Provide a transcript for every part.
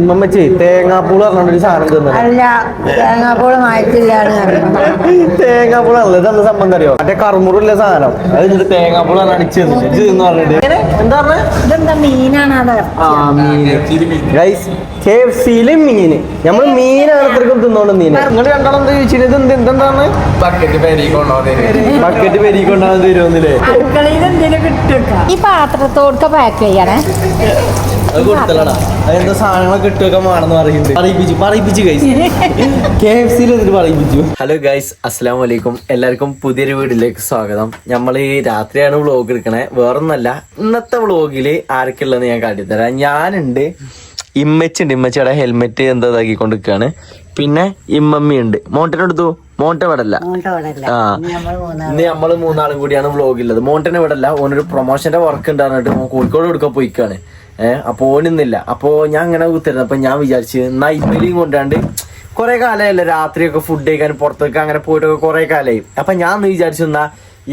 ഇമ്മമ്മച്ചേ തേങ്ങാപ്പൂൾ പറഞ്ഞൊരു സാധനം തിന്നത് അല്ല തേങ്ങാപ്പൂൾ അല്ല ഇതെന്താ സംബന്ധം അറിയോ മറ്റേ കറുമുറുള്ള സാധനം. അത് എന്നിട്ട് തേങ്ങാപ്പൂൾ അടിച്ചു തന്നിട്ട് ഇത് എന്ന് പറഞ്ഞിട്ട്. എങ്ങനെ? എന്താ പറഞ്ഞേ? ഇതെന്താ മീനാണ് അത്? ആ മീന്. ഗൈസ് കെ എഫ് സിയിൽ മീന്. നമ്മൾ മീനാണ് അത്രക്കും തിന്നോണ്ട് മീന് നിങ്ങൾ രണ്ടാളും എന്താ ചോദിച്ചത് ഇത് എന്ത് എന്താണ് ബക്കറ്റ് പെരി പെരിക്കൊണ്ടാന്ന് തരുമെന്നില്ലേ ഈ പാത്രത്തോടൊക്കെ പാക്ക് ചെയ്യണേ. അത് കൊടുത്തല്ലടാ. അതെന്തോ സാധനങ്ങളൊക്കെ ഇട്ടൊക്കെ വേണമെന്ന് പറയുന്നുണ്ട് പറയിപ്പിച്ചു പറയിപ്പിച്ചു ഗൈസ് കെ എഫ് സിയിൽ എന്നിട്ട് പറയിപ്പിച്ചു. ഹലോ ഗൈസ് അസ്സാം വലൈക്കും എല്ലാവർക്കും പുതിയൊരു വീഡിയോയിലേക്ക് സ്വാഗതം. നമ്മൾ ഈ രാത്രിയാണ് വ്ളോഗ് എടുക്കണേ. വേറൊന്നല്ല ഇന്നത്തെ വ്ളോഗിൽ ആരൊക്കെ ഉള്ളതെന്ന് ഞാൻ കാട്ടിത്തരാം. ഞാനുണ്ട് ഇമ്മച്ചുണ്ട് ഇമ്മച്ചിയുടെ ഹെൽമെറ്റ് എന്താ ഇതാക്കിക്കൊണ്ട് നിൽക്കുകയാണ് പിന്നെ ഇമ്മമ്മി ഉണ്ട് മോണ്ടനെടുത്തു മോണ്ട ഇവിടല്ല. ആ. ഇന്ന് നമ്മൾ മൂന്നാളും കൂടിയാണ് വ്ളോഗുള്ളത് മോണ്ടൻ മോണ്ടനെ ഇവിടല്ല. ഓനൊരു പ്രൊമോഷന്റെ വർക്ക് ഉണ്ടായിരുന്നിട്ട് കോഴിക്കോട് കൊടുക്കാൻ പോയിക്കാണ്. ഏഹ് അപ്പൊ ഓനുന്നില്ല അപ്പൊ ഞാൻ അങ്ങനെ കുത്തിരുന്നു അപ്പൊ ഞാൻ വിചാരിച്ച് എന്നാ ഇമ്മലിയും കൊണ്ടാണ്ട് കൊറേ കാലമല്ലേ രാത്രിയൊക്കെ ഫുഡ് കഴിക്കാൻ പുറത്തേക്ക് അങ്ങനെ പോയിട്ടൊക്കെ കൊറേ കാലമായി അപ്പൊ ഞാൻ ഒന്ന് വിചാരിച്ചു എന്നാ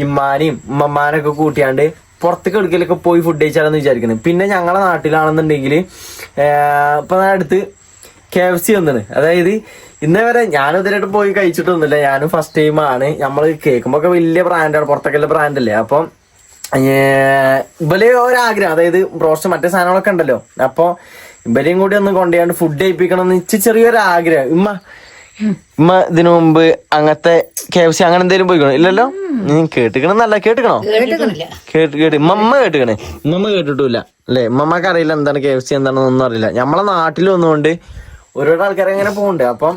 ഇമ്മാനെയും ഉമ്മമാനൊക്കെ കൂട്ടിയാണ്ട് പുറത്തേക്ക് എടുക്കലൊക്കെ പോയി ഫുഡ് കഴിച്ചാലെന്ന് വിചാരിക്കുന്നത് പിന്നെ ഞങ്ങളെ നാട്ടിലാണെന്നുണ്ടെങ്കിൽ ഇപ്പൊ അടുത്ത് കെ എഫ് സി വന്നാണ്. അതായത് ഇന്നേ വരെ ഞാനും ഇതിനായിട്ട് പോയി കഴിച്ചിട്ടൊന്നുമില്ല. ഞാനും ഫസ്റ്റ് ടൈമാണ് നമ്മൾ കേൾക്കുമ്പോ ഒക്കെ വലിയ ബ്രാൻഡാണ് പുറത്തൊക്കെ ബ്രാൻഡ് അല്ലേ? അപ്പം ഇവൽ ഒരാഗ്രഹം. അതായത് ബ്രോസ്റ്റ് മറ്റേ സാധനങ്ങളൊക്കെ ഉണ്ടല്ലോ. അപ്പൊ ഇവരെയും കൂടി ഒന്ന് കൊണ്ടുപോയാണ്ട് ഫുഡ് കഴിപ്പിക്കണം എന്ന് ഇച്ചിരി ചെറിയൊരു ആഗ്രഹം. ഉമ്മ ഉമ്മ ഇതിനു മുമ്പ് അങ്ങനത്തെ കെ എഫ് സി അങ്ങനെ എന്തേലും പോയിക്കണോ? ഇല്ലല്ലോ? നീ കേട്ടിക്കണെന്നല്ല കേട്ടിക്കണോ? കേട്ട് കേട്ട്. ഉമ്മ കേട്ടിക്കണേ. ഉമ്മ കേട്ടിട്ടില്ല അല്ലേ? മമ്മക്ക് അറിയില്ല എന്താണ് കെ എഫ് സി എന്താണെന്നൊന്നും അറിയില്ല. നമ്മളെ നാട്ടിൽ വന്നുകൊണ്ട് ഓരോരോ ആൾക്കാരെ അങ്ങനെ പോകുന്നുണ്ട് അപ്പം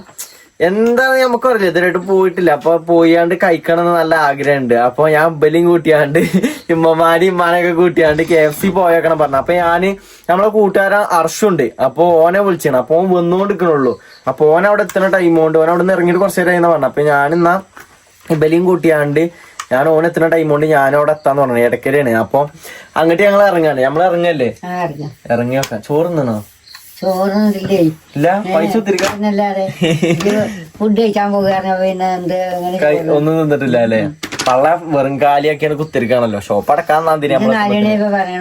എന്താണ് നമുക്ക് അറിയില്ല ഇതുവരെയായിട്ട് പോയിട്ടില്ല. അപ്പൊ പോയാണ്ട് കഴിക്കണം എന്ന് നല്ല ആഗ്രഹമുണ്ട്. അപ്പൊ ഞാൻ ബലിയും കൂട്ടിയാണ്ട് ഇമ്മമാരി ഇമ്മാനൊക്കെ കൂട്ടിയാണ്ട് കെ എഫ് സി പോയേക്കണം പറഞ്ഞു. അപ്പൊ ഞാൻ നമ്മളെ കൂട്ടുകാരൻ അർഷുണ്ട്. അപ്പൊ ഓനെ വിളിച്ചാണ് അപ്പൊ ഓൻ വന്നുകൊണ്ടിരിക്കണുള്ളൂ അപ്പൊ ഓൻ അവിടെ എത്തുന്ന ടൈം കൊണ്ട് ഓൻ അവിടെ നിന്ന് ഇറങ്ങിയിട്ട് കുറച്ച് നേരം പറഞ്ഞു. അപ്പൊ ഞാനിന്നാ ബലിയും കൂട്ടിയാണ്ട് ഞാൻ ഓൻ എത്തുന്ന ടൈം കൊണ്ട് ഞാൻ അവിടെ എത്താന്ന് പറഞ്ഞു. ഇടയ്ക്കലാണ് അപ്പൊ അങ്ങോട്ട് ഞങ്ങൾ ഇറങ്ങാണ്. നമ്മൾ ഇറങ്ങല്ലേ? ഇറങ്ങി. വെക്കാം ചോറ് തിന്നണോ? ഇല്ല പൈസ ഫുഡ് കഴിക്കാൻ പോകുകയാണ് പിന്നെ എന്ത് ഒന്നും നിന്നിട്ടില്ല അല്ലേ? പള്ള വെറും കാലിയാക്കിയാണ് കുത്തിരിക്കാണല്ലോ. ഷോപ്പ് അടക്കാൻ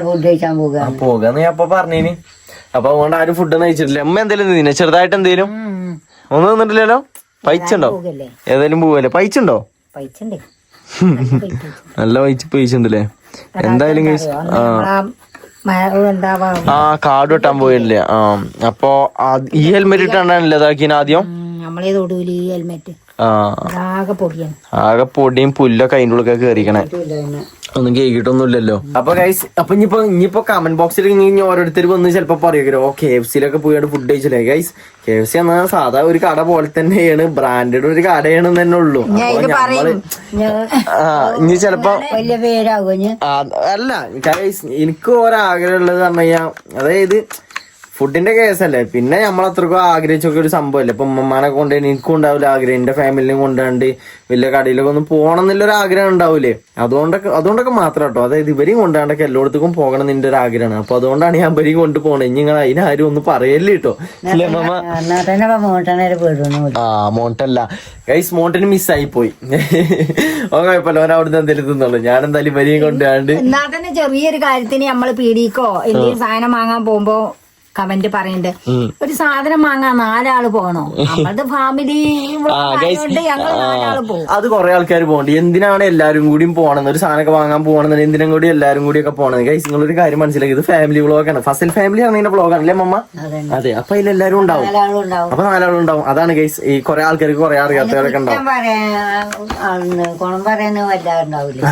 ഫുഡ് കഴിക്കാൻ പോകുക പോകാന്ന് ഞാൻ അപ്പൊ പറഞ്ഞേന്. അപ്പൊ അതുകൊണ്ട് ആരും ഫുഡ് ഒന്നും കഴിച്ചിട്ടില്ല. അമ്മ എന്തേലും തിന്നെ ചെറുതായിട്ട് എന്തേലും? ഒന്നും നിന്നിട്ടില്ലല്ലോ പൈസ ഉണ്ടോ ഏതായാലും പോവല്ലേ പൈസ ഉണ്ടോ നല്ല പൈസ പൈസ ഉണ്ടല്ലേ എന്തായാലും ആ. ആ കാർഡ് വെട്ടാൻ പോയില്ലേ? ആ അപ്പൊ ഈ ഹെൽമെറ്റ് ഇട്ടാണല്ലേ ഇതാക്കിന് ആദ്യം? നമ്മളെ തൊടുവിൽ ഈ ഹെൽമെറ്റ് ആകെ പൊടിയും പുല്ലൊക്കെ അതിന്റെ ഉള്ളിൽ കയറിക്കണേ ഒന്നും കേട്ടൊന്നുമില്ലല്ലോ അപ്പൊ ഗൈസ് അപ്പൊ ഇനിയിപ്പോ ഇനിയിപ്പോ കമന്റ് ബോക്സിൽ ഇനി ഓരോരുത്തർ വന്ന് ചിലപ്പോ പറയുമോ കെ എഫ് സിയിലൊക്കെ പോയിട്ട് ഫുഡ് കഴിച്ചില്ലേ? ഗൈസ് കെ എഫ് സി എന്ന സാധാ ഒരു കട പോലെ തന്നെയാണ് ബ്രാൻഡഡ് ഒരു കടയാണ് തന്നെ ഉള്ളു. ഇനി ചിലപ്പോ അല്ല ഗൈസ് എനിക്ക് ഒരാഗ്രഹം ഉള്ളത് പറഞ്ഞു കഴിഞ്ഞാൽ അതായത് ഫുഡിന്റെ കേസല്ലേ? പിന്നെ നമ്മളത്രക്കും ആഗ്രഹിച്ചൊക്കെ ഒരു സംഭവമല്ലേ ഇപ്പൊ ഉമ്മമാനെ കൊണ്ട് എനിക്കും ഉണ്ടാവില്ല ആഗ്രഹം. എന്റെ ഫാമിലിനെ കൊണ്ടാണ്ട് വലിയ കടയിലൊക്കെ ഒന്ന് പോകണം എന്നുള്ളൊരു ആഗ്രഹം ഉണ്ടാവില്ലേ അതുകൊണ്ടൊക്കെ അതുകൊണ്ടൊക്കെ മാത്രം കേട്ടോ. അതായത് ഇവരെയും കൊണ്ടാണ്ടൊക്കെ എല്ലായിടത്തേക്കും പോകണം എന്ന് ഒരു ആഗ്രഹമാണ്. അപ്പൊ അതുകൊണ്ടാണ് ഞാൻ ഇവരെയും കൊണ്ട് പോണത് ഇനി നിങ്ങൾ അതിനാരും ഒന്നും പറയല്ലേ കേട്ടോ. ആ മോണ്ടല്ല ഗൈസ് മോണ്ടന് മിസ്സായി പോയി. ഓ കുഴപ്പമില്ല. ഓൻ അവിടുന്ന് എന്തെങ്കിലും തിന്നുള്ളൂ ഞാൻ എന്തായാലും ഇവരെയും തന്നെ ചെറിയൊരു കാര്യത്തിന് നമ്മൾ പീടിക്കോ എന്തെങ്കിലും സാധനം വാങ്ങാൻ പോകുമ്പോ കമന്റ് പറയുന്നുണ്ട്. ഒരു സാധനം വാങ്ങാൻ നാലാൾ പോകണോ? നമ്മളുടെ ഫാമിലി ഞങ്ങൾ നാലാൾ പോകും അത് കുറെ ആൾക്കാർ പോകണ്ട്. എന്തിനാണ് എല്ലാരും കൂടിയും പോകണമെന്ന് ഒരു സാധനമൊക്കെ വാങ്ങാൻ പോകണമെന്ന് എന്തിനും കൂടി എല്ലാരും കൂടി ഒക്കെ പോകണം ഗൈസ് ഒരു കാര്യം മനസ്സിലാക്കി. ഇത് ഫാമിലി വ്ളോഗാണ് ഫസൽ ഫാമിലി ആണ് ഇതിന്റെ വ്ളോഗാണ് അല്ലേ മമ്മ? അതെ. അപ്പൊ അതിൽ എല്ലാരും ഉണ്ടാവും. അപ്പൊ നാലാളും ഉണ്ടാവും. അതാണ് ഗൈസ് ഈ കുറെ ആൾക്കാർക്ക് കുറെ അറിയാത്തവരൊക്കെ ഉണ്ടാവും.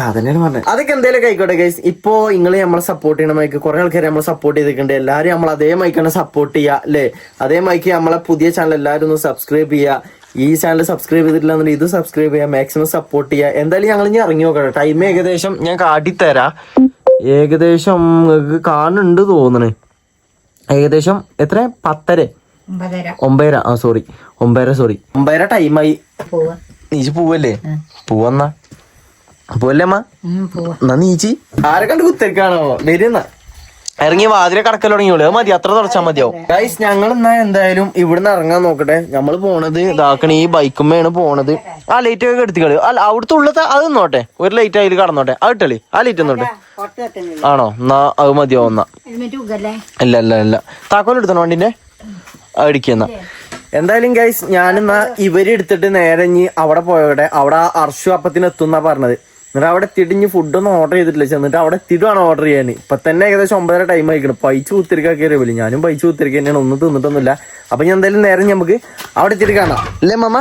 അതന്നെയാണ് പറഞ്ഞത്. അതൊക്കെ എന്തേലും ആയിക്കോട്ടെ ഗൈസ് ഇപ്പോ നിങ്ങൾ നമ്മളെ സപ്പോർട്ട് ചെയ്യണ മൈക്ക് കുറെ ആൾക്കാർ നമ്മളെ സപ്പോർട്ട് ചെയ്തിട്ടുണ്ട്. എല്ലാരും നമ്മൾ അതേ മൈക്കാണ് സപ്പോർട്ട് ചെയ്യുക അല്ലേ അതേ മൈക്ക് നമ്മളെ പുതിയ ചാനൽ എല്ലാവരും ഒന്ന് സബ്സ്ക്രൈബ് ചെയ്യുക ഈ ചാനൽ സബ്സ്ക്രൈബ് ചെയ്തിട്ടില്ല എന്നുണ്ടെങ്കിൽ ഇത് സബ്സ്ക്രൈബ് ചെയ്യുക മാക്സിമം സപ്പോർട്ട് ചെയ്യുക എന്തായാലും ഞങ്ങൾ ഇനി ഇറങ്ങി നോക്കട്ടെ. ടൈം ഏകദേശം ഞാൻ കാട്ടിത്തരാം. ഏകദേശം നിങ്ങൾക്ക് കാണുന്നുണ്ട് തോന്നണേ. ഏകദേശം എത്ര? പത്തര. ഒമ്പതര. ഒമ്പതര. ആ സോറി ഒമ്പതര സോറി ഒമ്പതര ടൈമായി നീച്ച് പോവല്ലേ? പോവന്നാ പോവല്ലേ അമ്മ? എന്നാ നീച്ചി ആരെ കണ്ട് കുത്തിരിക്കാണോ? വരുന്ന ഇറങ്ങി വാതിലെ കടക്കൽ തുടങ്ങിയുള്ളൂ. അത് മതി അത്ര തുടച്ചാ മതിയാവും. ഗൈസ് ഞങ്ങൾ എന്നാ എന്തായാലും ഇവിടുന്ന് ഇറങ്ങാൻ നോക്കട്ടെ. നമ്മൾ പോണത് ഇതാക്കണ ഈ ബൈക്കുമ്മയാണ് പോണത്. ആ ലൈറ്റ് ഒക്കെ എടുത്തിക്കളി. അല്ല അവിടുത്തെ ഉള്ളത് അത് നോട്ടെ ഒരു ലൈറ്റ് അതിൽ കടന്നോട്ടെ. അത് ഇട്ടളി. ആ ലൈറ്റ് ഒന്നോട്ടെ ആണോ? എന്നാ അത് മതിയോ എന്നാ. ഹെൽമെറ്റ് ഉഗല്ലേ? ഇല്ല ഇല്ല ഇല്ല. താക്കോൽ എടുത്തണോ വണ്ടിന്റെ? അടിക്കുന്ന എന്തായാലും ഗൈസ് ഞാനിന്നാ ഇവർ എടുത്തിട്ട് നേരെ ഇനി അവിടെ പോയവിടെ അവിടെ അർഷു അപ്പത്തിന് എത്തുന്നാ പറഞ്ഞത്. എന്നിട്ട് അവിടെ എത്തിയിട്ട് ഇനി ഫുഡൊന്നും ഓർഡർ ചെയ്തിട്ടില്ല. ചെന്നിട്ട് അവിടെ എത്തിയിട്ടാണ് ഓർഡർ ചെയ്യാൻ ഇപ്പൊ തന്നെ ഏകദേശം ഒമ്പതര ടൈം ആയിക്കണം. പൈച്ച് കുത്തിരിക്കാൻ കയറിയ പോലെ ഞാനും പൈച്ച് കുത്തിരിക്കുക തന്നെയാണ്. ഒന്നും തിന്നിട്ടൊന്നുമില്ല. അപ്പൊ ഞാൻ എന്തായാലും നേരെ നമുക്ക് അവിടെ എത്തിയിട്ട് കാണാം. അല്ലേ മമ്മ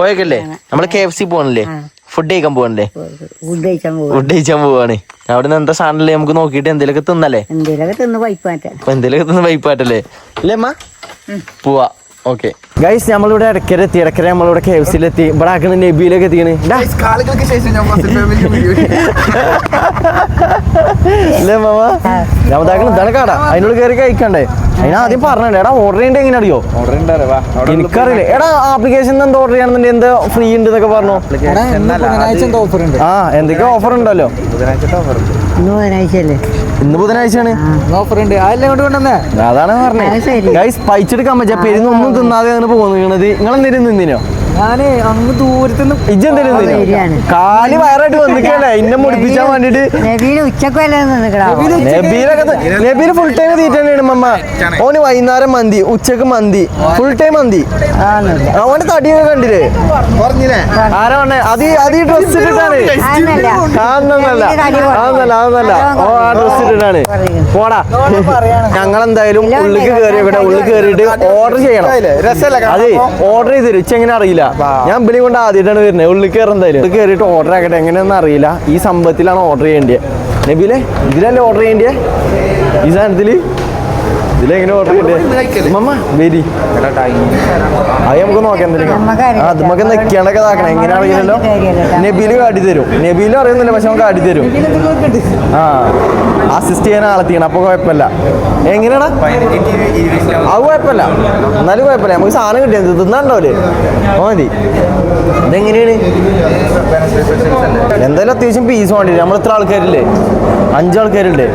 പോയേക്കല്ലേ? നമ്മൾ കെ എഫ് സി പോകണല്ലേ ഫുഡ് കഴിക്കാൻ പോകണല്ലേ ഫുഡ് കഴിച്ചാൻ പോവാണ്. അവിടെ നിന്ന് എന്താ സാധനല്ലേ നമുക്ക് നോക്കിയിട്ട്? എന്തെങ്കിലുമൊക്കെ തിന്നല്ലേ? എന്തെങ്കിലുമൊക്കെ തിന്ന് വൈപ്പാട്ടല്ലേ അല്ലേ അമ്മ പോവാ. ഓക്കെ ഗൈസ് നമ്മളിവിടെ ഇടക്കര എത്തി. ഇടക്കര നമ്മളിവിടെ കെ എഫ് സിയിലെത്തി ഇവിടെ ആക്കണ നബിയിലൊക്കെ എത്തിക്കണ്. അല്ലേ മാമ? ഞമ്മതാക്കണ ഇതാണ് കട. അതിനോട് കയറി കഴിക്കണ്ടേ? അതിന് ആദ്യം പറഞ്ഞേ എടാ ഓർഡർ ചെയ്യണ്ട എങ്ങനെ അറിയോ ഓർഡർ ഉണ്ടാറേ വാ എനിക്കറിയില്ല. എടാ ആപ്ലിക്കേഷൻ എന്താ ഓർഡർ ചെയ്യണമെന്നുണ്ടെങ്കിൽ എന്താ ഫ്രീ ഉണ്ട് എന്നൊക്കെ പറഞ്ഞു? ഓഫർ ഉണ്ട്? ആ എന്തൊക്കെ ഓഫർ ഉണ്ടല്ലോ. ബുധനാഴ്ച ഓഫർ ഉണ്ട്. ഇന്ന് ബുധനാഴ്ചയാണ്. ഓഫർ ഉണ്ട്. അതെല്ലാം കൊണ്ട് കൊണ്ടുവന്നേ? അതാണ് അത് പറഞ്ഞത്. ഗൈസ് പൈച്ചെടുക്കാൻ പറ്റിയ പെരുന്നൊന്നും തിന്നാതെ അങ്ങനെ പോകുന്നത് നിങ്ങൾ എന്തെങ്കിലും നിന്നിനോ ഞാൻ അങ്ങ് ദൂരത്തുനിന്ന് ഇജ്ജെന്തേലും. കാൽ വയറായിട്ട് ഇന്നെ മുടിപ്പിച്ചാൻ വേണ്ടിട്ട്. നബീലൊക്കെ ഫുൾ ടൈം തീറ്റ തന്നെയാണ് മമ്മ. ഓന് വൈകുന്നേരം മന്തി ഉച്ചയ്ക്ക് മന്തി. ഫുൾ ടൈം മന്തി. അവന്റെ ഓന്റെ തടിയൊക്കെ കണ്ടില്ലേ? പറഞ്ഞില്ലേ? ആരാ പറഞ്ഞേ? അത് അത് ഈ ഡ്രസ് ഇട്ടിട്ടാണ്. ആന്നല്ല. അതൊന്നല്ല അതൊന്നല്ല അതൊന്നല്ല ഓ ആ ഡ്രസ് ഇട്ടിട്ടാണ്. പോടാ. ഞങ്ങൾ എന്തായാലും ഉള്ളിക്ക് കേറി ഇവിടെ ഉള്ളിൽ കയറിയിട്ട് ഓർഡർ ചെയ്യണം. അതെ ഓർഡർ ചെയ്ത് തരും. ഉച്ച എങ്ങനെ അറിയില്ല. ഞാൻ ഇബിലി കൊണ്ട് ആദ്യമായിട്ടാണ് വരുന്നത്. ഉള്ളിൽ കയറി എന്തായാലും. കയറിയിട്ട് ഓർഡർ ആക്കട്ടെ. എങ്ങനെയൊന്നും അറിയില്ല. ഈ സംഭവത്തിലാണ് ഓർഡർ ചെയ്യേണ്ടത്. നബിലെ ഇതിലല്ലേ ഓർഡർ ചെയ്യേണ്ടത്? ഈ സാധനത്തിൽ ഇതിലെങ്ങനെ ഓർഡർ ചെയ്യേണ്ടത് മമ്മ വരി. അത് നമുക്ക് നോക്കാം എന്തെങ്കിലും. നമുക്കറിയില്ല. ആ നമുക്ക് നെക്കിയാണ്ടൊക്കെ ഇതാക്കണം. എങ്ങനെ അറിയില്ലല്ലോ നബീൽ കാട്ടി തരും. നബീലും അറിയുന്നില്ല പക്ഷെ അവൻ കാട്ടി തരും. ആ അസിസ്റ്റ് ചെയ്യാൻ ആളെത്തിക്കണം അപ്പൊ കുഴപ്പമില്ല. എങ്ങനെയാണ് അത് കുഴപ്പമില്ല. എന്നാലും കുഴപ്പമില്ല. നമുക്ക് സാധനം കിട്ടിയത് തിന്നാണ്ടാവില്ലേ മതി. ഇതെങ്ങനെയാണ്? എന്തായാലും അത്യാവശ്യം പീസ് വേണ്ടി നമ്മൾ ഇത്ര ആൾക്കാരില്ലേ? അഞ്ചാൾക്കാരില്ലേ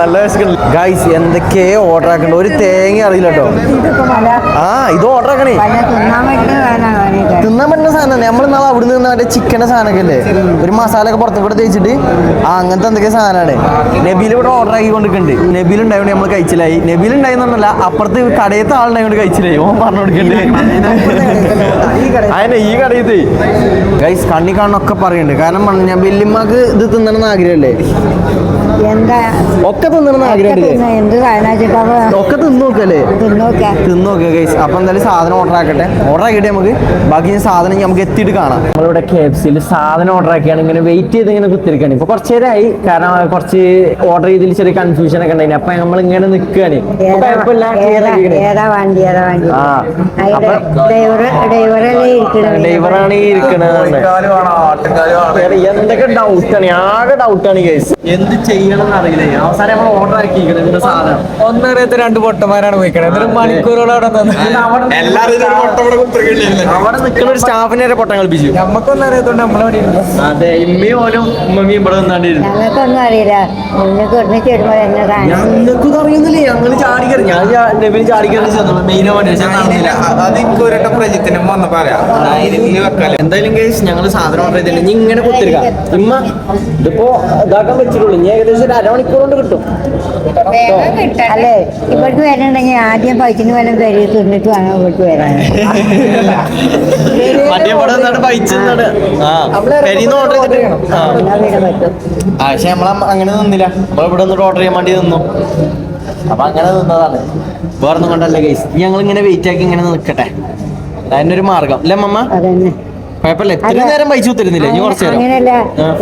നല്ല ഗൈസ് എന്തൊക്കെ ഓർഡർ ആക്കണ്ട? ഒരു തേങ്ങ അറിയില്ല കേട്ടോ. ആ ഇത് ഓർഡർ ആക്കണേ. തിന്നാൻ പറ്റുന്ന സാധനം നമ്മൾ നാളെ അവിടെ നിന്ന് മറ്റേ ചിക്കന്റെ സാധനമൊക്കെ അല്ലേ ഒരു മസാല ഒക്കെ പുറത്തു കൂടെ തേച്ചിട്ട് ആ അങ്ങനത്തെ എന്തൊക്കെ സാധനമാണ്. നബീൽ ഇവിടെ ഓർഡർ ആക്കി കൊണ്ടിരിക്കുന്നുണ്ട് നബീൽ ഉണ്ടായതുകൊണ്ട് നമ്മൾ കഴിച്ചിലായി. നബീൽ ഉണ്ടായിരുന്നല്ല അപ്പുറത്ത് കടയത്തെ ആളുണ്ടായതുകൊണ്ട് കഴിച്ചില്ലേ ഓൻ പറഞ്ഞു കൊടുക്കണ്ടേ അതിനെ ഈ കടയത്ത് ഗൈസ് കണ്ണി കാണൊക്കെ പറയുന്നുണ്ട് കാരണം പറഞ്ഞ ഞാൻ വല്യമ്മക്ക് ഇത് തിന്നണമെന്ന് ആഗ്രഹമല്ലേ? ഒക്കെ തിന്നണമെന്ന് തിന്ന്. വെച്ചിട്ടാ ഒക്കെ തിന്നു നോക്കല്ലേ തിന്നോക്കെ തിന്നോക്കെ ഗൈസ് അപ്പൊ എന്തായാലും സാധനം ഓർഡർ ആക്കട്ടെ. ഓർഡർ ആക്കിയിട്ട് നമുക്ക് ബാക്കി ഞാൻ സാധനം നമുക്ക് എത്തിയിട്ട് കാണാം. നമ്മളിവിടെ കെ എഫ് സിയിൽ സാധനം ഓർഡർ ആക്കിയാണ്. ഇങ്ങനെ വെയിറ്റ് ചെയ്ത് ഇങ്ങനെ കുത്തിരിക്കാണ്. ഇപ്പൊ കുറച്ച് നേരമായി കാരണം കുറച്ച് ഓർഡർ ചെയ്തതിൽ ചെറിയ കൺഫ്യൂഷൻ ഒക്കെ ഉണ്ടായിരുന്നു അപ്പൊ നമ്മൾ ഇങ്ങനെ നിൽക്കുകയാണ് ഡ്രൈവറാണ് ഈ ഇരിക്കണത്? ആണ് എന്തൊക്കെ ഡൗട്ടാണ് ആകെ ഡൗട്ടാണ് ഗൈസ് എന്ത് ചെയ്യണം അറിയില്ല. അവസാനം നമ്മൾ ഓർഡർ ആക്കിയിരിക്കണം സാധനം. ഒന്നറിയാത്ത രണ്ട് പൊട്ടന്മാരാണ് പോയിക്കണത് എന്നിട്ട് മണിക്കൂറുകൾ അവിടെ നിന്ന് അവിടെ നിൽക്കുന്ന ഒരു സ്റ്റാഫിനെ വരെ പൊട്ടം കളിപ്പിച്ചു. നമ്മക്കൊന്നും അറിയാത്തോണ്ട് നമ്മളെ അതെ ഇമ്മയും ഓലും ഉമ്മയും ഇവിടെ നിന്നാണ്ടിരുന്നു ഞങ്ങൾക്കൊന്നും അറിയില്ല. നിങ്ങൾക്ക് എന്നെ ഞങ്ങൾക്കും അറിയുന്നില്ല. ഞങ്ങൾ ചാടിക്കറി ഞാൻ ചാടിക്കറി ചെന്നു. മെയിൻ നടന്നില്ല അത് എനിക്ക് ഒരട്ടം പ്രജിത്തിന് വന്ന് പറയാം. എന്തായാലും കേസ് ഞങ്ങൾ സാധനം ഓർഡർ ചെയ്തില്ല. ഇനി ഇങ്ങനെ കുത്തിരിക്ക. ഇമ്മ ഇതിപ്പോ ഇതാക്കാൻ പറ്റുള്ളൂ ഇനി ഏകദേശം ഒരു അരമണിക്കൂർ കൊണ്ട് കിട്ടും. അല്ലേ? ഇവിടേക്ക് വരണമെങ്കിൽ ആദ്യം പൈസ വല്ലതും പേര് തിന്നിട്ട് വേണം ഇവിടേക്ക് വരാൻ. മറ്റേ ആ. പെരീന്ന് ഓർഡർ ചെയ്തിട്ട് ആ. പക്ഷെ നമ്മൾ അങ്ങനെ നിന്നില്ല. നമ്മൾ ഇവിടെ നിന്നിട്ട് ഓർഡർ ചെയ്യാൻ വേണ്ടി നിന്നു. അപ്പൊ അങ്ങനെ നിന്നതാണ്. വേറൊന്നും കണ്ടല്ലേ ഗൈസ് ഞങ്ങൾ ഇങ്ങനെ വെയിറ്റ് ആക്കി ഇങ്ങനെ നിൽക്കട്ടെ. അതിനൊരു മാർഗം. അല്ലേ മമ്മ കുഴപ്പമില്ല. എത്ര നേരം പൈസ കുത്തിരുന്നില്ലേ ഇനി കുറച്ച് നേരം. അങ്ങനെയല്ല.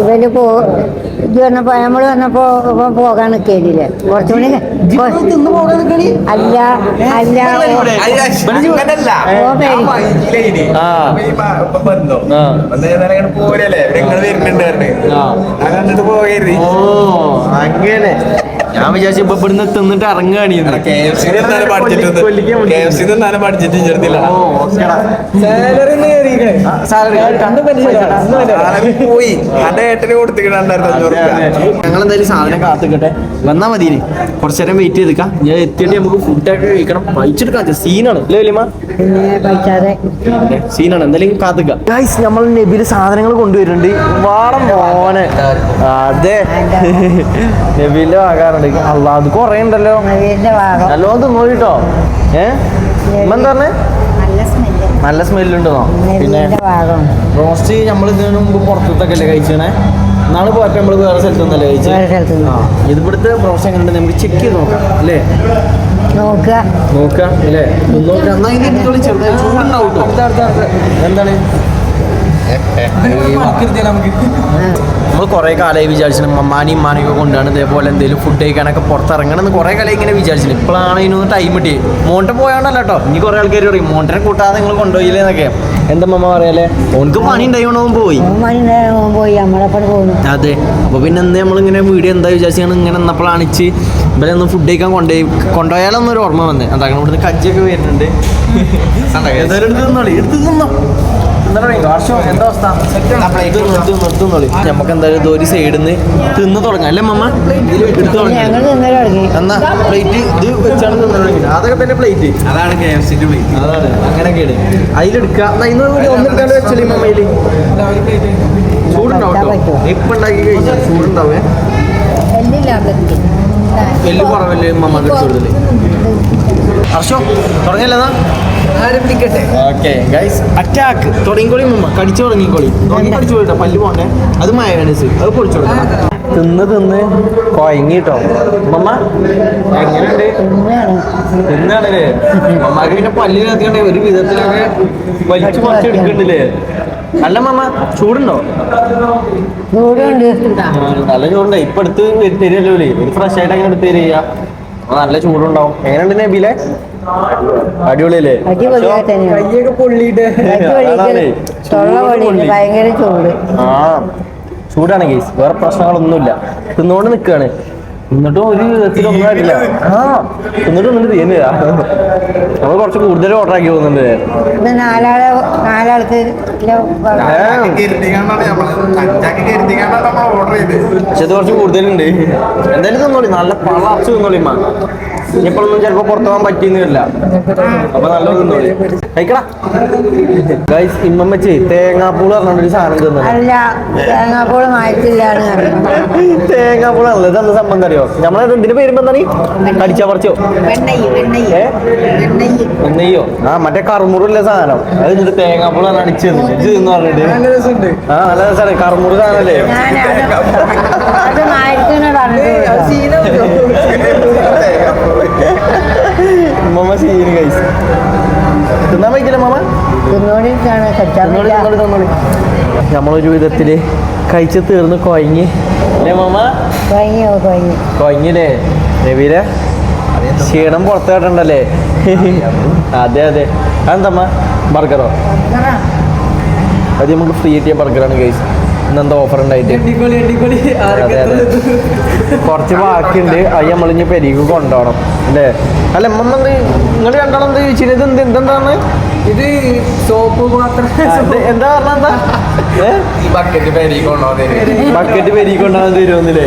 ഇവർ പോ വന്നപ്പോ നമ്മൾ വന്നപ്പോ പോകാൻ നിക്കേണ്ടില്ലേ കുറച്ചുകൂടി അല്ല അല്ല. ഓ, ആ. ആ. പോരല്ലേ? വരുന്നുണ്ട് പറഞ്ഞ്. പോകരുത്. ഓ അങ്ങനെ. ഞാൻ വിചാരിച്ചു ഇപ്പൊ ഇവിടുന്ന് തിന്നിട്ട് ഇറങ്ങുകയാണ്. പോയി. എന്റെ ഏട്ടന് കൊടുത്തിട്ടുണ്ടായിരുന്നു അഞ്ഞൂറ് രൂപ ഞങ്ങൾ എന്തായാലും സാധനം കാത്തിക്കട്ടെ. വന്നാ മതി കുറച്ചു നേരം വെയിറ്റ് ചെയ്തിക്കാം. ഞാൻ എത്തിയിട്ട് നമുക്ക് ഫുഡൊക്കെ കഴിക്കണം. കഴിച്ചെടുക്കാം സീനാണ്. അല്ലേ സീനാണ്. എന്തായാലും കാത്തുക ഗൈസ് നമ്മൾ നബിയിൽ സാധനങ്ങൾ കൊണ്ടുവരുന്നുണ്ട്. വാടം മോനെ. അതെ. നബിൽ വാങ്ങാറുണ്ട്. സാധനമുണ്ട് അല്ല അത് കുറേ ഉണ്ടല്ലോ. നല്ലോ തിന്നോളിട്ടോ ഏ? എന്താ പറഞ്ഞേ? നല്ല സ്മെല്ല്. നല്ല സ്മെല്ലുണ്ടെന്നോ പിന്നെ റോസ്റ്റ് നമ്മൾ ഇതിനു മുമ്പ് പുറത്തൊക്കെ അല്ലേ കഴിച്ചേ നാളെ പോയപ്പോ നമ്മൾ വേറെ സ്ഥലത്ത് നിന്നല്ലേ കഴിച്ചത് ഇവിടുത്തെ റോസ്റ്റ് എങ്ങനെയുണ്ട്? നമുക്ക് ചെക്ക് ചെയ്ത് നോക്കാം അല്ലേ? നോക്കാം നോക്കാം അല്ലേ? നോക്കാം എന്നാ ഇത് ചെറുതായി. ചൂടുണ്ടാവും എന്താണ്? നമ്മൾ കുറെ കാലമായി വിചാരിച്ചു മമ്മാനിയും മാനിയൊക്കെ കൊണ്ടാണ് ഇതേപോലെ എന്തെങ്കിലും ഫുഡ് കഴിക്കാനൊക്കെ പുറത്തിറങ്ങണം എന്ന് കുറെ കാലം ഇങ്ങനെ വിചാരിച്ചു ഇപ്പോഴാണ് ഇതിനൊന്ന് ടൈം കിട്ടി മോണ്ടെ പോയാണല്ലോ കേട്ടോ ഇനി കുറെ ആൾക്കാർ പറയും മോണ്ടനെ കൂട്ടാതെ നിങ്ങൾ കൊണ്ടുപോയില്ലേ? എന്നൊക്കെ. എന്താ മമ്മ പറയാലേ? ഓനക്ക് പണി ഉണ്ടായോണ്ടോ പോയി. പോയി. അതെ. അപ്പൊ പിന്നെ എന്താ നമ്മളിങ്ങനെ വീഡിയോ എന്താ വിചാരിച്ചാണ് ഇങ്ങനെ എന്നപ്പോഴാണിച്ച് ഇവരെ ഒന്ന് ഫുഡ് കഴിക്കാൻ കൊണ്ടുപോയി കൊണ്ടുപോയാലൊന്നും ഒരു ഓർമ്മ വന്നേ. അതാ ഇവിടുന്ന് കജ്ജിയൊക്കെ വരുന്നുണ്ട്. എടുത്ത് തിന്നോളി. എടുത്ത് തിന്നോ. നമുക്ക് എന്തായാലും ഇത് ഒരു സൈഡിൽ നിന്ന് തിന്ന് തുടങ്ങാം. അല്ലേ മമ്മ? എടുത്ത് എന്നാ പ്ലേറ്റ് ഇത് വെച്ചാണ് അതൊക്കെ തന്നെ പ്ലേറ്റ് അതാണ് കെ എഫ് സിന്റെ പ്ലേറ്റ് അതാണ് അങ്ങനെയൊക്കെയാണ് അതിലെടുക്കുക മമ്മയിൽ? ചൂടുണ്ടാവും ഇപ്പൊ ഉണ്ടാക്കി കഴിഞ്ഞാൽ ചൂടുണ്ടാവേ. എല്ല് കുറവല്ലേ മമ്മ കൊടുത്തത് ഹർഷോ തുടങ്ങിയല്ലതാ ആരംഭിക്കട്ടെ. ഓക്കെ ഗൈസ് അറ്റാക്ക് തുടങ്ങിക്കോളി മമ്മ കടിച്ചു തുടങ്ങിക്കോളി. തുടങ്ങി കടിച്ചു പോയിട്ടോ പല്ല് പോണ്ടേ അത് മയോണൈസ് അത് പൊളിച്ചു കൊടുക്കണം. തിന്ന് തിന്ന് കൊയങ്ങിട്ടോ മമ്മ എങ്ങനെയുണ്ട്? തിന്നാണല്ലേ? മമ്മക്ക് പിന്നെ പല്ല് കത്തിക്കണ്ടേ ഒരു വിധത്തിലൊക്കെ വലിച്ചു പറിച്ച് എടുക്കണ്ടില്ലേ അല്ല മമ്മ ചൂടുണ്ടോ? ചൂടുണ്ട്. നല്ല ചൂടുണ്ട്. ഇപ്പൊ എടുത്ത് തരുമല്ലോ ഒരു ഫ്രഷ് ആയിട്ട് അങ്ങനെ എടുത്ത് തരിക. നല്ല ചൂടുണ്ടാവും. എങ്ങനെയുണ്ട് നബിലെ? അടിപൊളിയല്ലേ? അടിപൊളിയായി തന്നെയാണ്. കയ്യൊക്കെ പൊള്ളിയിട്ട്. അതാണേ. തൊള്ള പൊടിയുണ്ട് ഭയങ്കര ചൂട്. ആ. ചൂടാണ് കേസ് വേറെ പ്രശ്നങ്ങളൊന്നുമില്ല. തിന്നുകൊണ്ട് നിൽക്കുകയാണ് എന്നിട്ടും ഒരു ആയിട്ടില്ല ആ എന്നിട്ടും ഒന്നും ചെയ്യുന്നില്ല നമ്മൾ കുറച്ച് കൂടുതൽ ഓർഡർ ആക്കി പോകുന്നുണ്ട്. നാലാളെ നാലാൾക്ക് പക്ഷെ ഇത് കുറച്ച് കൂടുതലുണ്ട്. എന്തായാലും തിന്നോളി നല്ല പളർച്ച് തിന്നോളി മാ ഇനിയിപ്പോഴൊന്നും ചിലപ്പോൾ പുറത്തു പോകാൻ പറ്റിയെന്ന് വരില്ല. അപ്പൊ നല്ല തിന്നോളി. കഴിക്കടാ. ഗൈസ് ഇമ്മമ്മച്ചി തേങ്ങാപ്പൂൾ പറഞ്ഞൊരു സാധനം തന്നെ തേങ്ങാപ്പൂൾ തേങ്ങാപ്പോൾ മായത്തില്ലാണ് തേങ്ങാപ്പൂൾ നല്ലത് ഇതെന്താ സംബന്ധം അറിയോ നമ്മളത് എന്തിനു പേരുമ്പോ എന്താണ് കടിച്ചാ പറിച്ചോ? എണ്ണയ്യോ? ആ മറ്റേ കറുമുറുള്ള സാധനം. അത് എന്നിട്ട് തേങ്ങാപ്പൂൾ അടിച്ചത്. പറഞ്ഞിട്ട്. ആ നല്ല രസമാണ് കറുമുറു സാധനല്ലേ? ഉമ്മ സീന് കൈസ് തിന്നാൻ വയ്ക്കില്ല മമ്മ നമ്മളൊരു വിധത്തിൽ കഴിച്ച് തീർന്ന് കൊയങ്ങി. അല്ലേ മാമ? കൊയങ്ങി. കൊയങ്ങി കൊയങ്ങില്ലേ നബീലെ ക്ഷീണം പുറത്ത് കേട്ടണ്ടല്ലേ? അതെ അതെ. അതെന്തമ്മ ബർഗറോ? അത് നമുക്ക് ഫ്രീ കിട്ടിയ ബർഗറാണ് ഗൈസ് ഇന്നെന്താ ഓഫർ ഉണ്ടായിട്ട്? അതെ അതെ കുറച്ച് ബാക്കിയുണ്ട്. അത് നമ്മളിഞ്ഞ് ഇനി പെരിക്ക് കൊണ്ടുപോകണം. അല്ലേ? അല്ല അമ്മ എന്ത്? നിങ്ങൾ രണ്ടാളെന്താ ചോദിച്ചിട്ട് ഇത് എന്ത് എന്തെന്താണ് ഇത് സോപ്പ് മാത്രം. എന്താ പറഞ്ഞ എന്താ? ഈ ബക്കറ്റ് പേരി ബക്കറ്റ് തരുമെന്നില്ലേ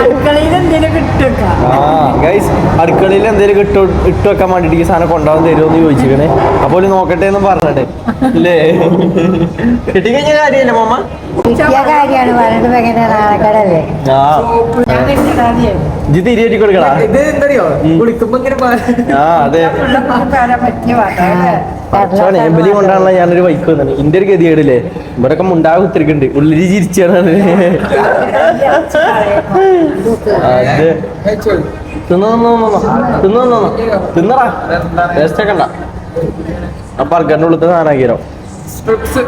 അടുക്കളയിൽ എന്തേലും കിട്ടുക ആ ഗൈസ് അടുക്കളയിൽ എന്തെങ്കിലും ഇട്ട് ഇട്ട് വെക്കാൻ വേണ്ടിട്ട് ഈ സാധനം കൊണ്ടുപോകാൻ തരുമെന്ന് ചോദിച്ചിരിക്കണേ. അപ്പോൾ ഒരു നോക്കട്ടെ എന്ന് പറഞ്ഞട്ടെ. അല്ലേ കിട്ടിക്കഴിഞ്ഞ കാര്യമല്ലേ മമ്മ കാര്യമാണ് പറഞ്ഞത് ഭയങ്കര ഇരിയേറ്റി കൊടുക്കടാ. ഇത് എന്തറിയോ കുളിക്കുമ്പോ ഇങ്ങനെ ആ അതെ. കൊണ്ടാണല്ലോ ഞാനൊരു ബൈക്ക് വന്നത്. ഇന്റെ ഒരു ഗതികേടില്ലേ? ഇവിടൊക്കെ മുണ്ടാകെ കുത്തിരിക്കുന്നുണ്ട് ഉള്ളിൽ ചിരിച്ചാണ്. അത് തിന്നു തിന്നു തിന്നു തിന്നടാ. ടേസ്റ്റ് ഒക്കെ ഉണ്ടാ ബർഗറിന്റെ ഉള്ളത്തെ സാധനാക്കിയോ സ്ട്രിപ്സ്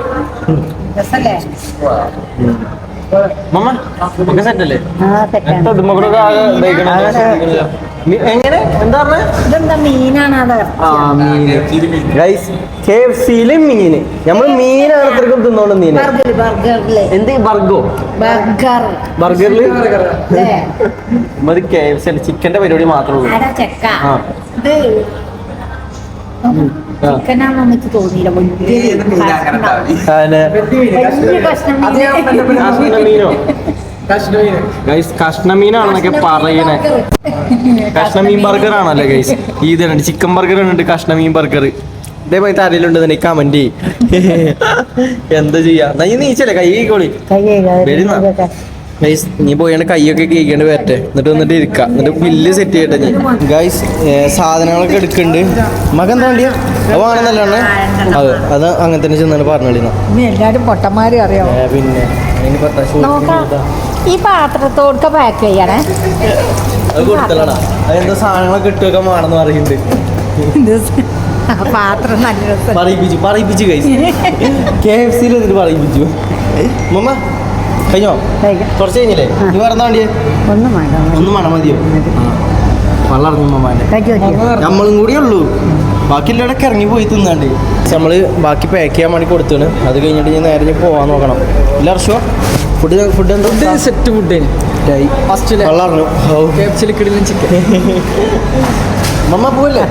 എങ്ങനെ? എന്താ പറഞ്ഞേ? മീനാണ് ആ മീന്. ഗൈസ് കെ എഫ് സിയിൽ നമ്മൾ മീനാണ് ഇത്രക്കും തിന്നോണ്ട് മീന്. എന്ത് ബർഗോ? ബർഗർ? മതി കെ എഫ് സി ചിക്കന്റെ പരിപാടി മാത്രമേ ഉള്ളൂ. ചിക്കനാണെന്ന് തോന്നിയില്ല. വലിയ. വലിയ കഷ്ണം ഗൈസ് കഷ്ണമീനാണെന്നൊക്കെ പറയണേ. കഷ്ണമീൻ ബർഗർ ആണല്ലേ ഗൈസ്. ഇതാണ് ചിക്കൻ ബർഗർ ഉണ്ട് കഷ്ണമീൻ ബർഗർ ഇതേമാതിരി ആരെങ്കിലും കമന്റ് എന്താ ചെയ്യാ? നീ ഈ നീച്ചല്ലേ കൈ കൊളി. ഇതൊക്കെ. ഗൈസ് നീ പോയാണ് കൈയൊക്കെ കേൾക്കേണ്ടി വരട്ടെ. എന്നിട്ട് വന്നിട്ട് ഇരിക്ക. എന്നിട്ട് ബില്ല് സെറ്റ് ചെയ്യട്ടെ നീ. ഗൈസ് സാധനങ്ങളൊക്കെ എടുക്കുന്നുണ്ട് മകൻ എന്താ വണ്ടിയാ? അത് അത് അത് അങ്ങനെ തന്നെ ചെന്നാണ് പറഞ്ഞോളിന്ന ഇനി എല്ലാരും പൊട്ടന്മാരും അറിയാമോ പിന്നെ. നോക്കാം. ഈ പാത്രത്തോടൊക്കെ പാക്ക് ചെയ്യണേ. അത് കൊടുത്തല്ലടാ അതെന്തോ സാധനങ്ങളൊക്കെ ഇട്ടുവെക്കാൻ വേണമെന്ന് പറയുന്നുണ്ട് ഇത് ആ പാത്രം നല്ല രസം പറയിപ്പിച്ചു പറയിപ്പിച്ചു ഗൈസ് കെ എഫ് സിയിൽ എന്നിട്ട് പറയിപ്പിച്ചു. മമ്മ കഴിഞ്ഞോ? കുറച്ച് കഴിഞ്ഞില്ലേ? നീ വേറെ വണ്ടിയെ? ഒന്നും വേണ്ട ഒന്നും വേണം മതിയോ. നമ്മളും കൂടി ഉള്ളൂ. ബാക്കിയുള്ളവരൊക്കെ ഇറങ്ങി പോയി തിന്നാണ്ട്. നമ്മൾ ബാക്കി പാക്ക് ചെയ്യാൻ വേണ്ടി കൊടുത്താണ്. അത് കഴിഞ്ഞിട്ട് ഞാൻ നേരെ പോവാൻ നോക്കണം. ഇല്ല അർഷോ? ഫുഡ് ഫുഡ് എന്താ സെറ്റ് ഫുഡ് ഫസ്റ്റ് വെള്ളം ഇറങ്ങും ഔ. കിടിലും ചിക്കൻ മമ്മ പോവല്ലേ?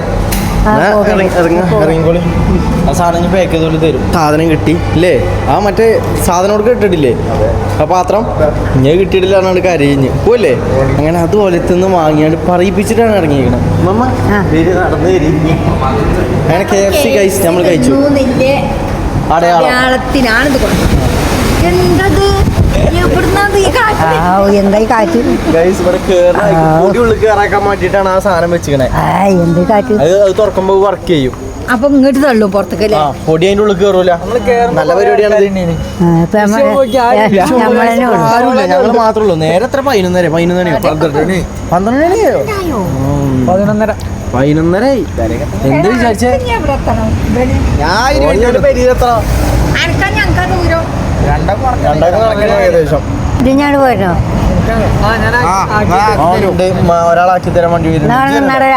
സാധനം തരും. സാധനം കിട്ടി ഇല്ലേ? ആ മറ്റേ സാധനം കിട്ടിട്ടില്ലേ ഇട്ടിട്ടില്ലേ ആ പാത്രം? ഞാൻ കിട്ടിയിട്ടില്ല എന്നാണ് കരയിഞ്ഞ് പോലേ അങ്ങനെ അതുപോലെ നിന്ന് വാങ്ങിയാണ്ട് പറയിപ്പിച്ചിട്ടാണ് ഇറങ്ങിയിരിക്കണം മമ്മ നടന്ന് അങ്ങനെ കെ എഫ് സി കഴിച്ച് നമ്മൾ കഴിച്ചു. അടയാളത്തിനാണ് ഇത് കൊടുക്കുന്നത്. എന്തത്? എന്താ കാറ്റ്? ആ. സാധനം വെച്ചിക്കണേ ആ എന്ത് കാറ്റ്? അത് അത് തുറക്കുമ്പോൾ വർക്ക് ചെയ്യും. അപ്പൊ ഇങ്ങോട്ട് തള്ളും പുറത്തേക്കല്ലേ ആ പൊടി അതിന്റെ ഉള്ളിൽ കേറൂല. നല്ല പരിപാടിയാണ് ഞങ്ങൾ മാത്രമേ നേരെ എത്ര? പതിനൊന്നര പതിനൊന്നരയോ പന്ത്രണ്ടരയോ പന്ത്രണ്ടരയോ പതിനൊന്നര പതിനൊന്നര. എന്ത് വിചാരിച്ചേ? ഞാൻ ഏകദേശം. പോയിട്ടോ ഒരാളാക്കി തരാൻ വേണ്ടി രാവിലെ നാളെ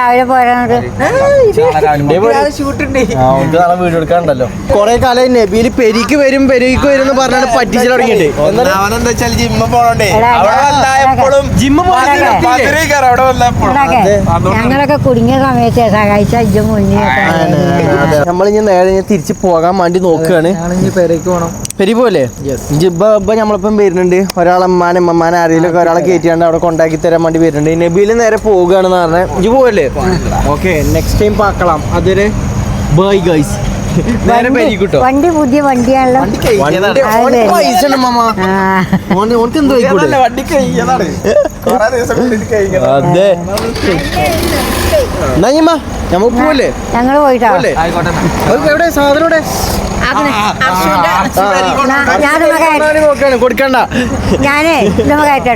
എടുക്കാണ്ടല്ലോ കൊറേ കാലം നബിയിൽ പെരിക്ക് വരും പെരിക്ക് വരും എന്ന് പറഞ്ഞാണ് പറ്റിച്ചു തുടങ്ങിയിട്ട്. അവനെന്താ വെച്ചാൽ ജിമ്മ എപ്പോഴും ജിമ്മ് ഞങ്ങളൊക്കെ കുടുങ്ങിയ സമയത്ത് സഹായിച്ച ഇജ്ജ മുന്നേ നമ്മളിനി നേരെ തിരിച്ചു പോകാൻ വേണ്ടി നോക്കുകയാണ് പെരേക്ക് പെരി പോലെ ജിബ്ബ ഇബ്ബ നമ്മളിപ്പം വരുന്നുണ്ട്. ഒരാളെ അമ്മാനെ അമ്മമാനെ ആരെങ്കിലും ഒക്കെ ഒരാളെ കയറ്റിയാണ്ട് അവിടെ കൊണ്ടാക്കി തരാൻ വേണ്ടി വരുന്നുണ്ട്. നബിയിൽ നേരെ പോവുകയാണെന്ന് പറഞ്ഞത് ജി പോവല്ലേ? ഓക്കെ നെക്സ്റ്റ് ടൈം പാക്കളാം. അതൊരു ബൈ ഗൈസ് വണ്ടി പുതിയ വണ്ടിയാണല്ലോ. അതെ. ഞങ്ങൾ പോയിട്ടോ. എവിടെ? സാധനം കൊടുക്കണ്ട ഞാനേ ഇമ്മ കയറ്റി.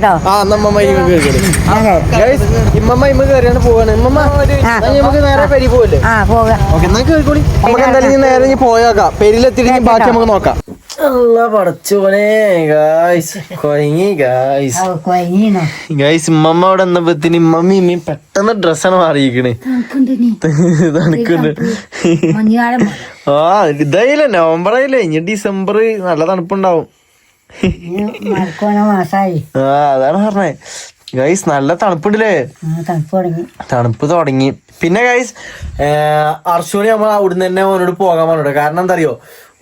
ഇമ്മമ്മ ഇമ്മ കയറിയാണ് പോവാണ് ഇമ്മമ്മ നമുക്ക് നേരെ പെരി പോവല്ലേ നമുക്ക് എന്തായാലും നേരെ പോയേക്കാം പെരിലെത്തിയിട്ട് ബാക്കി നമുക്ക് നോക്കാം പടച്ചോനെ ഗായ്സ് കൊയങ്ങി ഗായ്സ് ഗായ്സ് ഇമ്മമ്മ അവിടെ എന്നപ്പത്തിന് ഇമ്മമ്മ ഇമ്മി പെട്ടെന്ന് ഡ്രസ്സാണ് മാറിയിരിക്കണ്. തണുക്കുണ്ട് ആ ഇതായില്ല നവംബർ ആയില്ലേ ഇനി ഡിസംബർ നല്ല തണുപ്പുണ്ടാവും. ആ അതാണ് പറഞ്ഞേ. ഗൈസ് നല്ല തണുപ്പുണ്ടല്ലേ? തണുപ്പ് തുടങ്ങി. പിന്നെ ഗൈസ് അർഷോണി നമ്മൾ അവിടുന്ന് തന്നെ ഓനോട് പോകാൻ പറഞ്ഞിട്ട് കാരണം എന്താ അറിയോ?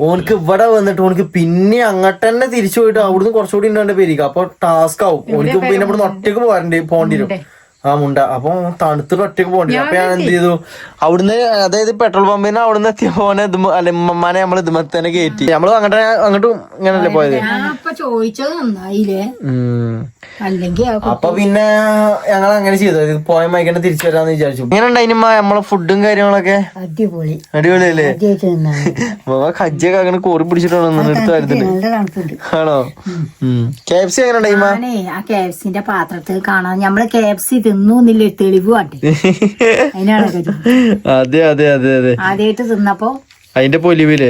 ഓനക്ക് ഇവിടെ വന്നിട്ട് ഓനക്ക് പിന്നെ അങ്ങോട്ട് തന്നെ തിരിച്ചു പോയിട്ട് അവിടുന്ന് കുറച്ചുകൂടി ഉണ്ടോണ്ട് പേരിക്കും. അപ്പൊ ടാസ്ക് ആവും. ഓനക്ക് പിന്നെ ഇവിടുന്ന് ഒറ്റയ്ക്ക് പോരണ്ടി പോണ്ടിരും വരും. ആ മുണ്ട. അപ്പൊ തണുത്തിട്ട് ഒറ്റയ്ക്ക് പോണ്ടി അപ്പൊ ഞാൻ എന്ത് ചെയ്തു? അവിടുന്ന് അതായത് പെട്രോൾ പമ്പിന് അവിടുന്ന് എത്തിയ പോനെ അല്ല ഉമ്മമാനെ നമ്മൾ ഇതുമ്മ തന്നെ കയറ്റി നമ്മൾ അങ്ങോട്ട് അങ്ങോട്ടും ഇങ്ങനല്ലേ പോയത്? ഞാൻ അപ്പൊ പിന്നെ ഞങ്ങൾ അങ്ങനെ ചെയ്തു. പോയ മൈക്കന്നെ തിരിച്ചു വരാന്ന് വിചാരിച്ചു. ഇങ്ങനെ ഉണ്ടായിനുമ്മ നമ്മളെ ഫുഡും കാര്യങ്ങളൊക്കെ? അടിപൊളി. അടിപൊളിയല്ലേ? കജ്ജൊക്കെ അങ്ങനെ കോറി പിടിച്ചിട്ടാണ് എടുത്ത് വരുന്നത്. നല്ല തണുപ്പുണ്ട്. ആണോ? കെ എഫ് സി എങ്ങനെ ഉണ്ടായിമ്മ ആ കെ എഫ് സിന്റെ പാത്രത്തിൽ കാണാൻ നമ്മൾ കെ എഫ് സി തിന്നു എന്നില്ല തെളിവ് കാട്ടി. അതിനാണ്. അതെ അതെ അതെ അതെ. ആദ്യമായിട്ട് തിന്നപ്പോ അതിന്റെ പൊലിവില്ലേ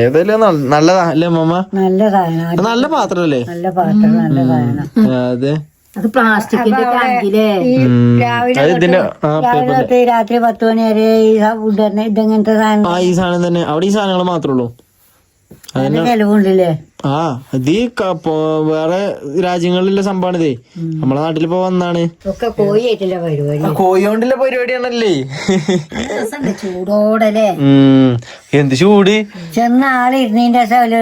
ഏതായാലും നല്ല- നല്ലതാ അല്ലേ മാമ നല്ല പാത്രം അല്ലേ നല്ല പാത്രല്ലേ? നല്ല പാത്രം നല്ല സാധനം ആ, അതെ. അത് പ്ലാസ്റ്റിക്കിന്റെ ടാങ്കിലേ. രാവിലെ രാത്രി പത്ത് മണി വരെ ഈ ഫുഡ് തന്നെ ഇതങ്ങനത്തെ സാധനം? ഈ സാധനം തന്നെ. അവിടെ ഈ സാധനങ്ങൾ മാത്രമേ ഉള്ളൂ. ആ ഇത് പോ- വേറെ രാജ്യങ്ങളിലെ സംഭവമാണിതേ നമ്മളെ നാട്ടിൽ നാട്ടിലിപ്പോ വന്നാണ്. കോഴി പരിപാടിയാണല്ലേ? ചൂടോടല്ലേ? എന്ത് ചൂട്? ചെന്ന ആൾ ഇരുന്നതിന്റെ ശേഷം ഒരു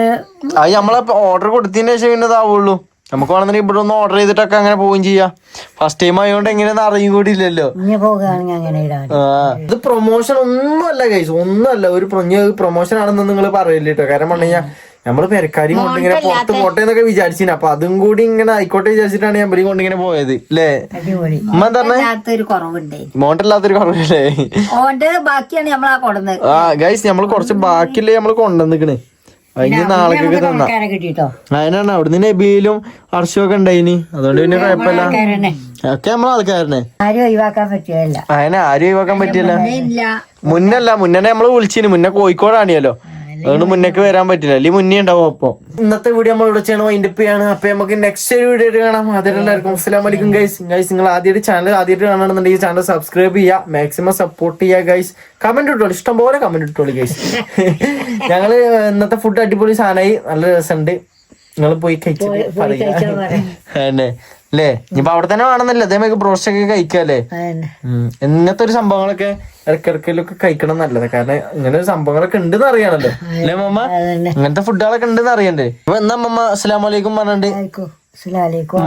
അത് നമ്മളെ ഓർഡർ കൊടുത്തതിന് ശേഷം പിന്നെ ഇതാവുള്ളൂ. നമുക്ക് വേണമെന്നുണ്ടെങ്കിൽ ഇവിടെ ഒന്ന് ഓർഡർ ചെയ്തിട്ടൊക്കെ അങ്ങനെ പോവുകയും ചെയ്യാം. ഫസ്റ്റ് ടൈം ആയതുകൊണ്ട് എങ്ങനെയാന്ന് അറിയും കൂടി ഇല്ലല്ലോ. ഇത് പ്രൊമോഷൻ ഒന്നുമല്ല കൈസ് ഒന്നുമല്ല ഒരു പ്രൊമോഷൻ ആണെന്ന് നിങ്ങൾ പറയില്ല കേട്ടോ കാരണം പറഞ്ഞു കഴിഞ്ഞാൽ നമ്മൾ പെരക്കാരി കൊണ്ട് ഇങ്ങനെ പുറത്ത് പോട്ടെ എന്നൊക്കെ വിചാരിച്ചിന്. അപ്പൊ അതും കൂടി ഇങ്ങനെ ആയിക്കോട്ടെ വിചാരിച്ചിട്ടാണ് ഞാൻ കൊണ്ട് ഇങ്ങനെ പോയത്. അല്ലേ ഉമ്മ മോണ്ടല്ലാത്തൊരു കുറവില്ലേ? ബാക്കിയാണ് ആ ഗൈസ് നമ്മൾ കുറച്ച് ബാക്കിയില്ലേ നമ്മൾ കൊണ്ടുവന്നിക്കണ്. അതിന് നാളേക്കൊക്കെ തന്നാ. ആൾക്കാരെ കിട്ടിട്ടോ? അതിനാണ് അവിടുന്ന് നബിയിലും അർഷവും ഒക്കെ ഉണ്ടായിനി അതുകൊണ്ട് പിന്നെ കുഴപ്പമില്ല. ഒക്കെ നമ്മളെ ആൾക്കാരനെ അതിനെ ആരും ഒഴിവാക്കാൻ പറ്റില്ല മുന്നല്ല മുന്നേ നമ്മൾ വിളിച്ചിന്. മുന്നേ കോഴിക്കോടാണിയല്ലോ. അതുകൊണ്ട് മുന്നേക്ക് വരാൻ പറ്റില്ല. അല്ലെങ്കിൽ മുന്നേ ഉണ്ടാവും അപ്പൊ. ഇന്നത്തെ വീഡിയോ നമ്മൾ ഇവിടെ ചെയ്യണം വൈൻഡ് അപ്പ് ചെയ്യാണ്. അപ്പൊ നമുക്ക് നെക്സ്റ്റ് ഒരു വീഡിയോ കാണാം. അതിലെല്ലാവർക്കും അസ്സലാം വലൈക്കും ഗൈസ് ഗൈസ് നിങ്ങൾ ആദ്യമായിട്ട് ചാനൽ ആദ്യമായിട്ട് കാണണമെന്നുണ്ടെങ്കിൽ ചാനൽ സബ്സ്ക്രൈബ് ചെയ്യുക. മാക്സിമം സപ്പോർട്ട് ചെയ്യുക ഗൈസ് കമന്റ് ഇട്ടോളൂ. ഇഷ്ടം പോലെ കമന്റ് ഇട്ടോളൂ ഗൈസ് ഞങ്ങൾ ഇന്നത്തെ ഫുഡ് അടിപൊളി സാധനമായി. നല്ല രസമുണ്ട്. നിങ്ങൾ പോയി അല്ലേ? ഇനിയിപ്പോ അവിടെ തന്നെ വേണമെന്നല്ലേ അതേമാതിരി ബ്രോസ്റ്റ് ഒക്കെ കഴിക്കാല്ലേ. ഇങ്ങനത്തെ ഒരു സംഭവങ്ങളൊക്കെ ഇടയ്ക്കിടയ്ക്കിലൊക്കെ കഴിക്കണം നല്ലത്. കാരണം ഇങ്ങനെ ഒരു സംഭവങ്ങളൊക്കെ ഉണ്ടെന്ന് അറിയണല്ലോ അല്ലേ മമ്മ ഇങ്ങനത്തെ ഫുഡുകളൊക്കെ ഉണ്ടെന്ന് അറിയണ്ടേ? അപ്പൊ എന്നാ മമ്മ അസ്സലാം വലൈക്കും പറഞ്ഞിട്ട്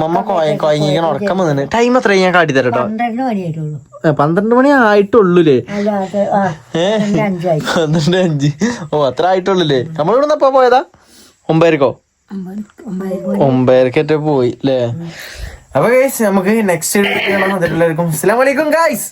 മമ്മ കോയങ്ങിക്കണം ഉറക്കം വന്നിട്ട് ടൈം എത്രയും ഞാൻ കാട്ടി തരട്ടോ. പന്ത്രണ്ട് മണി ആയിട്ടുള്ളൂലേ പന്ത്രണ്ട് അഞ്ച്. ഓ അത്ര ആയിട്ടുള്ളൂല്ലേ? നമ്മളിവിടെ എപ്പോ പോയതാ? ഒമ്പതരക്കോ? ഒമ്പത് ഒമ്പത് ഒമ്പതരക്കേറ്റ പോയി. അല്ലേ അപ്പൊ ഗൈസ് നമുക്ക് നെക്സ്റ്റ് കാണാം അതിലെല്ലാവർക്കും അസ്സലാം വലൈക്കും ഗൈസ്